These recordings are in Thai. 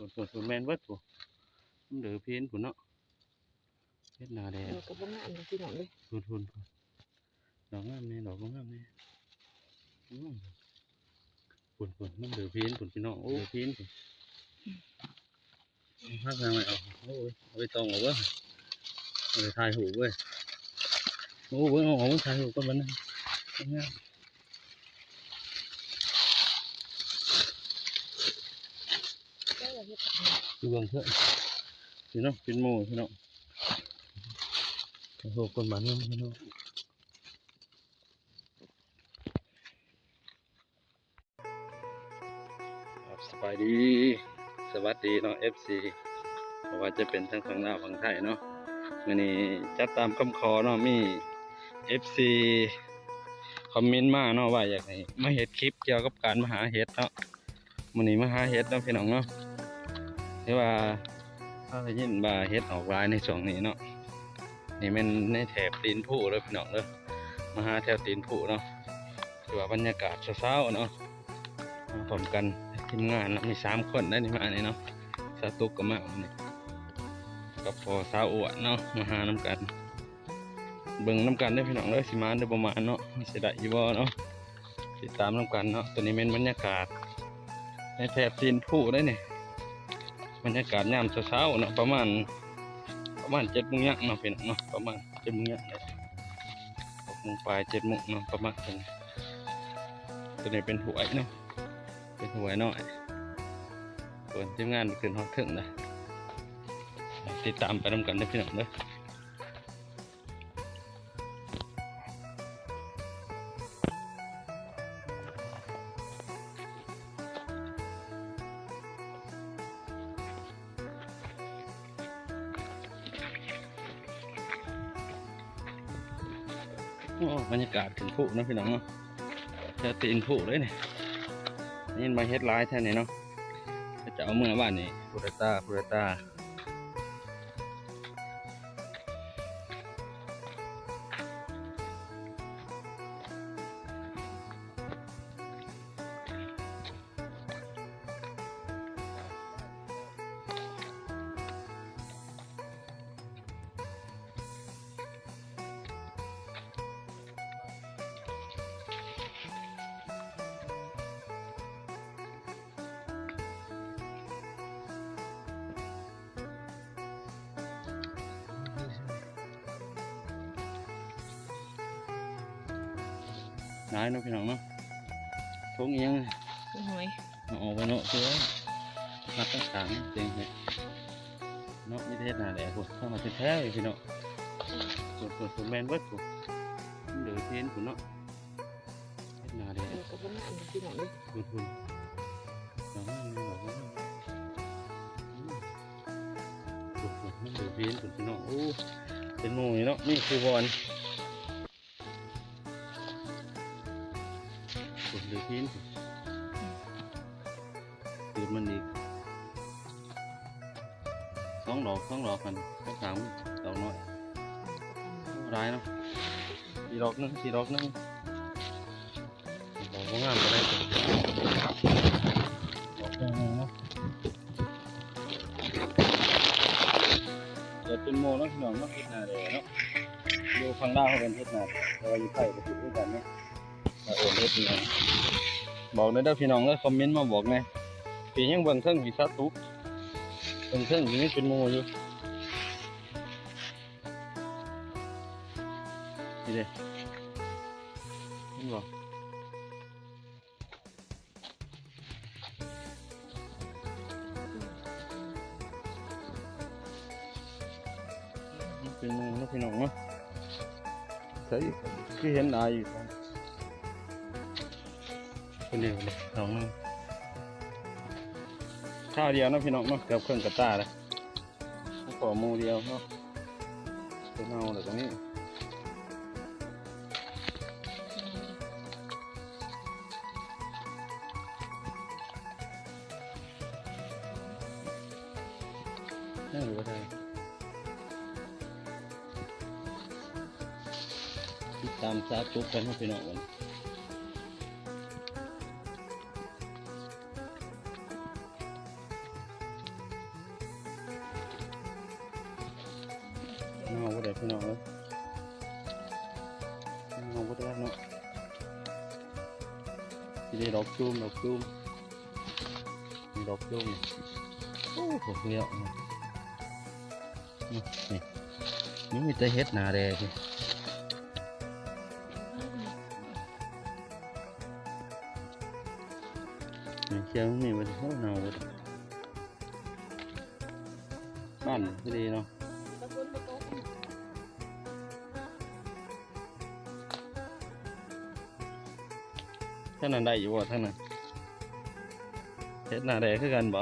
ส่วนส่วนส่วนแมนเวิร์ดผู้มันเดือเพี้ยนผู้เนาะเฮ็ดหนาแดงเออก็บ่งามเลยพี่น้องเลยทุนทุนดอกงามแน่ดอกบ่งามแน่อืมปุ่นปุ่นมันเดือเพี้ยนปุ่นพี่น้องโอ้เดือเพี้ยนปุ่นพักทางไหนเอาโอ้ยเอาไปตองเอาเว้ยเอาไปถ่ายหูเว้ยโอ้เว้ยเอาเอาไปถ่ายหูก็มันนะงาม ก็ว่าเฮ็ ดูเบิ่งเถอะพี่น้องเป็นหมู่พี่น้องถ่ายหูคนบ้านนี้พี่น้องสบายดี สวัสดีเนาะ FC เพราะว่าจะเป็นทั้งฝั่งลาวฝั่งไทยเนาะวันนี้จัดตามคำขอเนาะมี FC คอมเมนต์มาเนาะว่าอยากให้มาเฮ็ดคลิปเกี่ยวกับการมาหาเฮ็ดเนาะมื้อนี้มาหาเฮ็ดเนาะพี่น้องเนาะ ที่ว่าถ้าได้ยินว่าเฮ็ดออกหลายในช่วงนี้เนาะนี่มันในแถบตีนผู้เด้อพี่น้องเด้อมาหาแถวตีนผู้เนาะที่ว่าบรรยากาศเช้าๆเนาะมาพร้อมกันทีมงานเนามีสามคนได้นี่มาอันนี้เนาะสาตุกก็มาวันนี้กับพอสาวอวดเนาะมาหาน้ำกัน เบิ่งน้ำกันได้พี่น้องเลยสิมาได้ประมาณเนาะมีเสด็จอยู่บ่เนาะติดตามน้ำกันเนาะตัวนี้เป็นบรรยากาศในแถบตีนผู้ได้เนี่ย บรรยากาศยามเช้าๆนะประมาณประมาณเจ็ดโมงยังเนาะพี่น้องเนาะประมาณเจ็ดโมงยังเลยหกโมงปลายเจ็ดโมงเนาะประมาณนี้ตัวนี้เป็นหวยเนาะเป็นหวยน้อยส่วนทีมงานขึ้นฮอตถึงนะติดตามไปทำกันได้พี่น้องเนาะ บรรยากาศถึงผู้นะพี่น้องเนาะจะตีนผู้เลยเนี่ยนี่มาเฮ็ดร้ายแท้นี่เนาะจะเอาเมื่อบ้านนี่พูเรต้าพูเรต้า หลายเนาะพี่น้องเนาะทงเอียงหอยเอาออกไปเนาะเชื่อนับตั้งสามเจ๋งเลยเนาะมีเทศนาแหละพวกเข้ามาเป็นแท้เลยพี่น้องส่วนส่วนส่วนแมนเวิร์ดพวกมันเดือดเพี้ยนพวกเนาะเทศนาแหละเออก็บ่งามเลยพี่น้องเลยคุณคุณน้องมันบอกว่าส่วนส่วนมันเดือดเพี้ยนพวกพี่น้องโอ้เป็นหมูนี่เนาะนี่คือบอล เดือดเพี้ยนพวกตื่นมันอีกสองดอกสองดอกกันก็สามดอกน้อยร้ายเนาะสี่ดอกนึงสี่ดอกนึงดอกงามก็ได้ตัวดอกหนึงเนาะเดี๋ยวเป็นโมเนาะพี่น้องเนาะเฮ็ดนาเลยเนาะอยู่ข้างล่างเขาเป็นเฮ็ดนาแต่ว่าอยู่ใต้ก็ติดด้วยกันเนาะว่า เออเฮ็ดยังไงบอกเลยเด้อพี่น้องเด้อคอมเมนต์มาบอกแหน่ปียังเบิ่งเทิงผีซาตุกเบิ่งเทิงอยู่นี่เป็นหมูอยู่นี่เด้นี่บ่นี่เป็นหมูนะพี่น้องเนาะใช่คือเห็นอายอยู่ คนเดียวเลยสองนึงข้าวเดียวนะพี่น้องเนาะเกือบเครื่องกระตาเลยขอหมูเดียวเนาะเป็นเอาเลยตรงนี้นั่งอยู่ก็ได้ติดตามซาตุกกันให้พี่น้องกัน ทีนี้ดอกจูมดอกจูมมีดอกจูมนี่โอ้โหเลี้ยวนี่ ท่านั้นได้อยู่บ่ท่านั้นเฮ็ดหน้าแดงคือกันบ่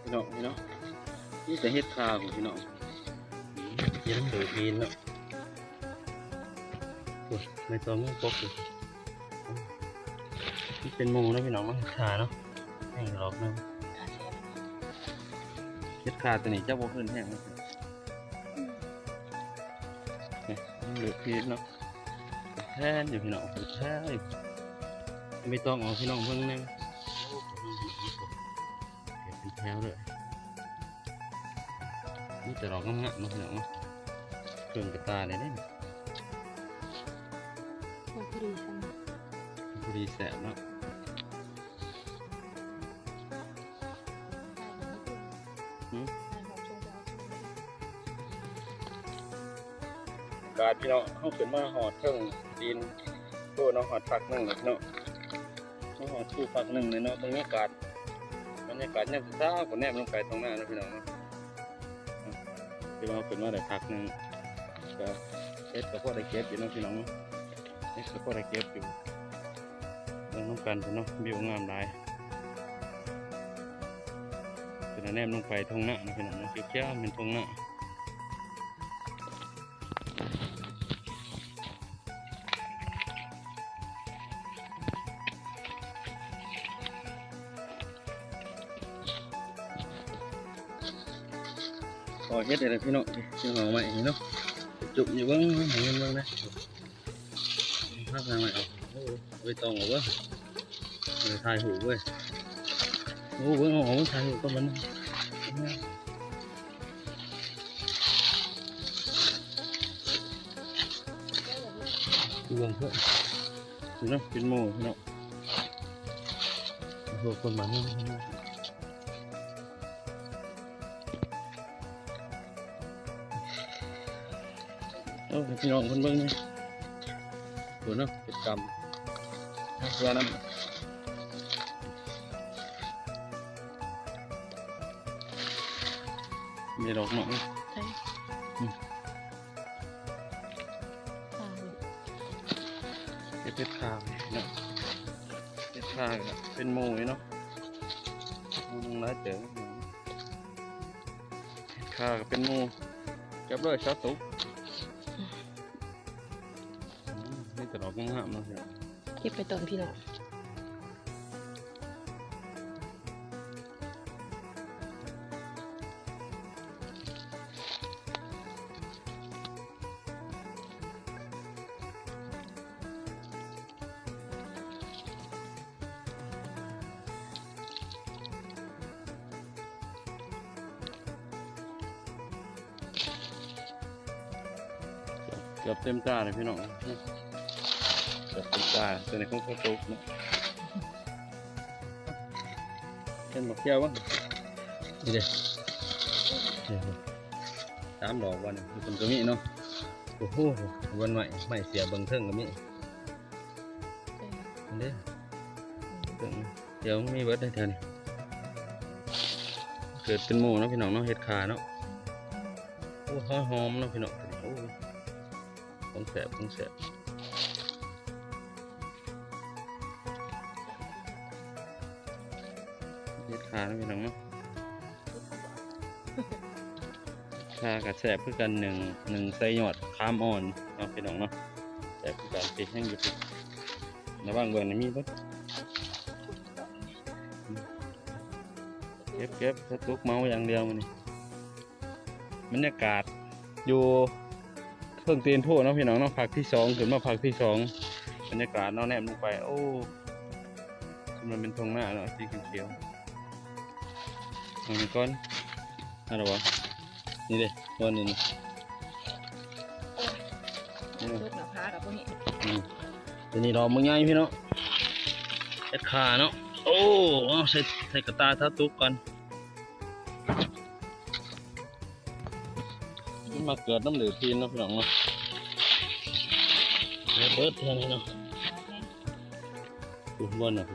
พี่น้องพี่น้องนี่จะเฮ็ดคาของพี่น้องยังเดือดดีนเนาะ โอ้ยไม่ตัวมึงปกอยู่นี่เป็นมูนะพี่น้องมันขาเนาะแห้งหรอกเนาะเฮ็ดขาตัวนี้เจ้าบ่ขึ้นแห้งนะเนี่ยเหลือพีชเนาะแท้อยู่พี่น้องแท้ไม่ต้องเอาพี่น้องเพิ่งนึงเก็บเป็นแถวเลยนี่แต่เราก็งะเนาะพี่น้องเนาะเครื่องกระตาเนี่ยเนี่ย พอดีแสบเนาะหืมการพี่น้องเขาขึ้นมาหอดเทิงดินโตเนาะหอดฝักหนึ่งเลยพี่น้องมาหอดคู่ฝักหนึ่งเลยเนาะบรรยากาศบรรยากาศเนี่ยจ้าคนแนบลงไปตรงหน้าเนาะพี่น้องเนาะที่ว่าขึ้นมาได้พักหนึ่งก็เก็บกับพ่อได้เก็บอยู่เนาะพี่น้องเนาะเก็บกับพ่อได้เก็บอยู่ เรื่องน้ำกันพี่น้องวิวงามหลายเป็นแนบลงไปทงหน้าเนาะพี่น้องเนาะเขียวๆเป็นทงหน้าขอเฮ็ดอะไรพี่น้องชื่อหอมใหม่เนาะจุกอยู่เบ้างเห็นเบ้างนะภาพทางใหม่เอาโอ้ ไว้ตองเอาเว้ยถ่ายหูเว้ยโอ้เบ้างเอาถ่ายหูก็มันดูเบ้างเพื่อนดูเนาะเป็นโม่พี่น้องโอ้โหคนมาเนี่ยโอ้ยพี่น้องคนเบิ่งนี่ดูเนาะเป็นกรรม นักเรือน้ำมีดอกหมอกใช่อืมตาเลยเก็บเพชรข้าวเนาะเพชรข้าวก็เป็นหมูอยู่เนาะหมูลงร้ายเจ๋อเพชรข้าวก็เป็นหมูเก็บเลยชาตุกอืมนี่แต่ดอกงามๆเนาะพี่น้องเก็บไปตอนพี่น้องเกือบเต็มตาเลยพี่น้อง เกือบเต็มตาตัวนี้องข้าวตุกเนาะเป็นหมกเที่ยวบ้างนี่เด้นี่เด้สามดอกวันมีคนก็มีเนาะโอ้โหวันใหม่ใหม่เสียเบิ่งเทิงก็มีอันเด้เบิ่เดี๋ยวมีเบิดได้เท่านี้เกิดเป็นหมูเนาะพี่น้องเนาะเห็ดขาเนาะโอ้หอมหอมเนาะพี่น้องโอ้ของแสบของแสบาเนาะพี่น้องเนาะขากับแสบคือกันหนึ่งหนึ่งใส่หยอดคามอ่อนเนาะพี่น้องเนาะแสบคือกันติดแห้งอยู่ติดระว่างเบิ่งนี่มีบ่เป็นเก็บเก็บสตุกเมาอย่างเดียวมันนี่บรรยากาศอยู่เพิ่งเตียนโพเนาะพี่น้องเนาะผักที่สองขึ้นมาผักที่สองบรรยากาศเนาะแนบลงไป โอ้มันเป็นทงหน้าเนาะสีเขียว อามันก้อนอะไรวะนี่เลยก้อนนี่นะนี่นะลูกหน้าผากับพวกนี้อืมตัวนี้ดอกมึงใหญ่พี่เนาะเอ็ดขาเนาะโอ้เอาใส่ใส่กระตาทับตุกก่อนมันมาเกิดน้ำเหลือพีนเนาะพี่น้องเนาะเดี๋ยวเบิดเท่านี้เนาะดูบนน่ะ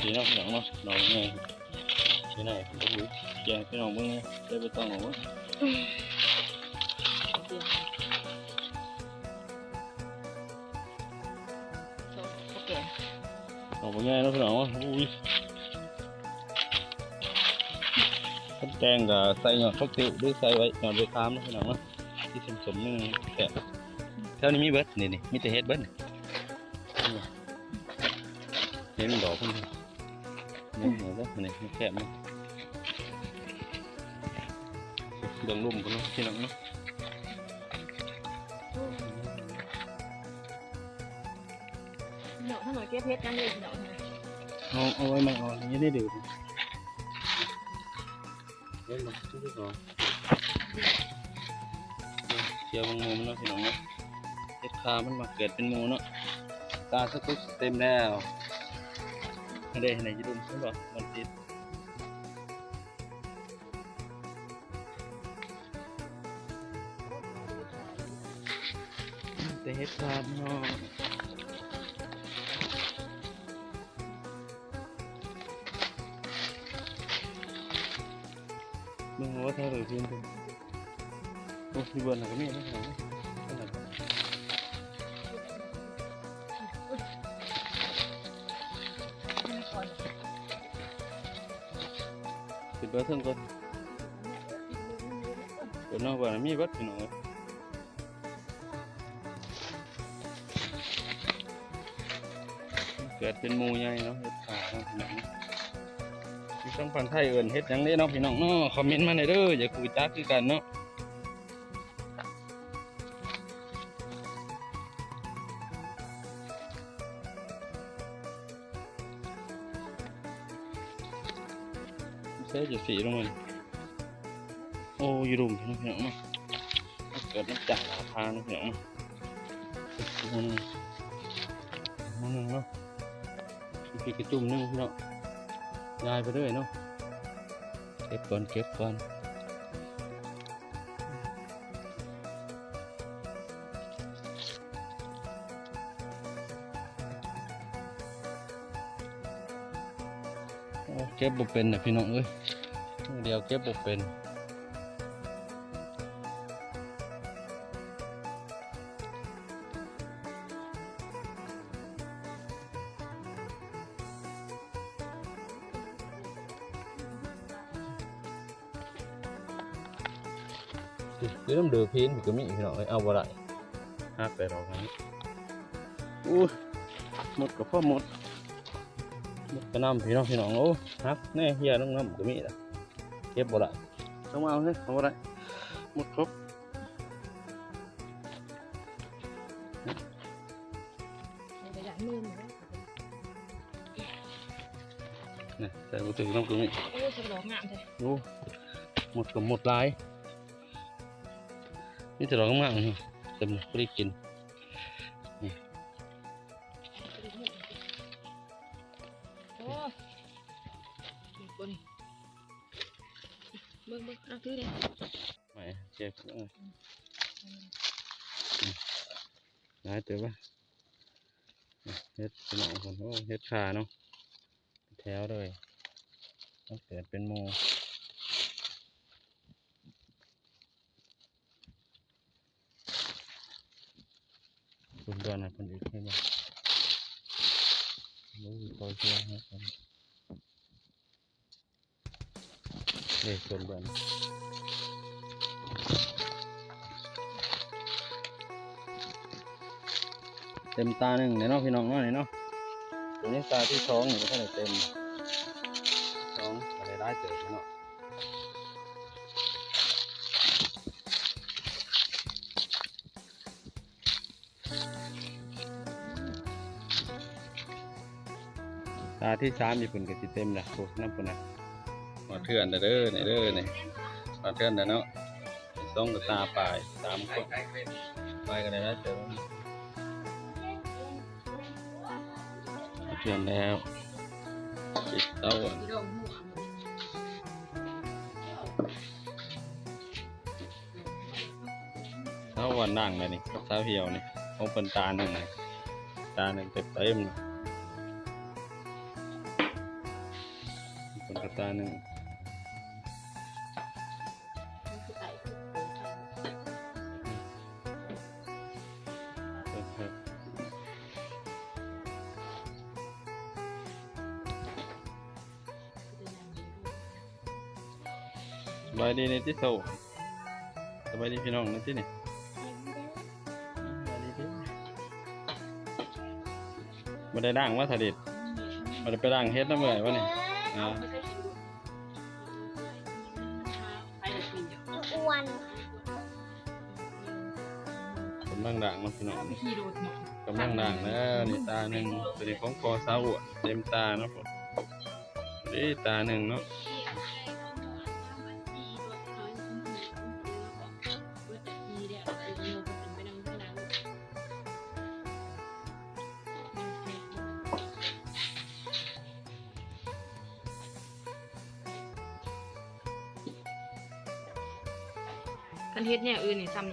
พี่น้องพี่น้องเนาะดอกไงที่ไหนโอ้โหแกงพี่น้องเบิ่งไงได้ไปต้องเอวะเอเคอกมาง่ายแล้วพี่น้องอุ้ยข้าวแกงกับใส่หยอดข้าวติวหรือใส่ไว้หยอดใบคามนะพี่น้องนะที่สมสมนึงแต่แถวนี้มีเบิร์ดนี่นี่มีแต่เฮ็ดเบิดนี่นี่เห็นดอกพิ่ง นนี่นี่เห็นเบิดนี่มีแคบมั้ยเบิ่งลุ่มกันเนาะพี่น้องเนาะเนาะถ้าหน่อยเก็บเพชรกันเลยเนาะเอาเอาไว้มาเอาอันนี้ได้ดื่มเล่นมาทุกๆก่อนเชียวมังมุมเนาะพี่น้องเนาะเฮ็ดคามันมาเกิดเป็นหมูเนาะตาสกุกเต็มแล้ว อันเดไหนจะดุมใช่ป่ะมันติดแต่เฮ็ดคาเนาะมึงว่าเท่าไหร่เพื่อนเพื่อนโอ้ยบนหนักมีนะหนัก เบิดเทิงก่อนเดี๋ยวนอกบ้านมีบัดพี่น้องเกิดเป็นมูใหญ่เนาะเฮ็ดขาเนาะพี่น้องต้องฟังไทยเอิ้นเฮ็ดยังเด้เนาะพี่น้องเนาะคอมเมนต์มาหน่อยเด้ออย่าคุยจ้าคือกันเนาะ ใช่จะสีลงมาโอ้ยรุมพี่น้องมาเกิดน้ำจากหลาทางพี่น้องเนาะมันมันเนาะพี่กระจุ่มนึงพี่น้องยายไปด้วยเนาะเก็บก่อนเก็บก่อน เก็บบ่เป็นนะพี่น้องเอ้ยเดียวเก็บบ่เป็นคือน้ำเดือพีนพี่ก็มีพี่น้องเอ้ยเอาบ่ได้ฮักไปเราครับอู้หมดกับพ่อหมดหมด กระน้ำพี่น้องพี่น้องโอ้ฮักแน่เฮียน้องน้ำก็มีละเก็บบ่ได้ต้องมาเอาเลยเอาบ่ได้หมดครบไปได้มือนะนี่แต่บ่ถึงน้ำก็มีโอ้สะดอกงามเลยโอ้หมดกับหมดหลายนี่จะร้องมากนี่เต็มเลยไม่ได้กิน โอ้นี่ตัวนี้เบิ่งเบิ่งเอาถือเลยไม่เจ็บเออหลายเตัวปะเฮ็ดสมองคนโอ้เฮ็ดขาเนาะแถวเลยต้องเกิดเป็นหมูคุณดอนนะคนอีกให้บ้างรู้คอยเชื่อให้คน เลยส่วนเบิ่นเต็มตาหนึ่งเดี๋ยเนาะพี่น้องเนาะนี่เนาะโอ้อันนี้ตาที่สองนี่ก็เท่ไหร่เต็มสองอะไรได้เจอเนาะตาที่สามญี่ปุ่นก็สิเต็มละโอ้น้ำปุ่นนะ มาเทือนเด้อเด้อนี่เด้อนี่มาเทือนเด้อเนาะสองกับตาปลายสามคนไปกันเลยนะเจอเทือนแล้วปิดเต้าอะเต้าวันนั่งเลยนี่เต้าเหี่ยวนี่โอเป็นตาหนึ่งนตาหนึ่งเต็มเต็มๆคนตาหนึ่ง บายดีในที่โซสบายดีพี่น้องในที่นี่สบายดีเด้อมาได้ด่างว่าสดิดมาได้ไปด่างเฮ็ดน้ำเหนื่อยวะนี่อ่าไม่ใช่ชิ้นไปแต่กินเดี๋ยวอ้วนกำลังด่างมันพี่น้องขี่โดดหมดกำลังด่างแล้วนี่ตาหนึ่งตัวนี้ของคอสาวอะเต็มตาเนาะผมนี่ตาหนึ่งเนาะ อื่นนี่ซ้ำ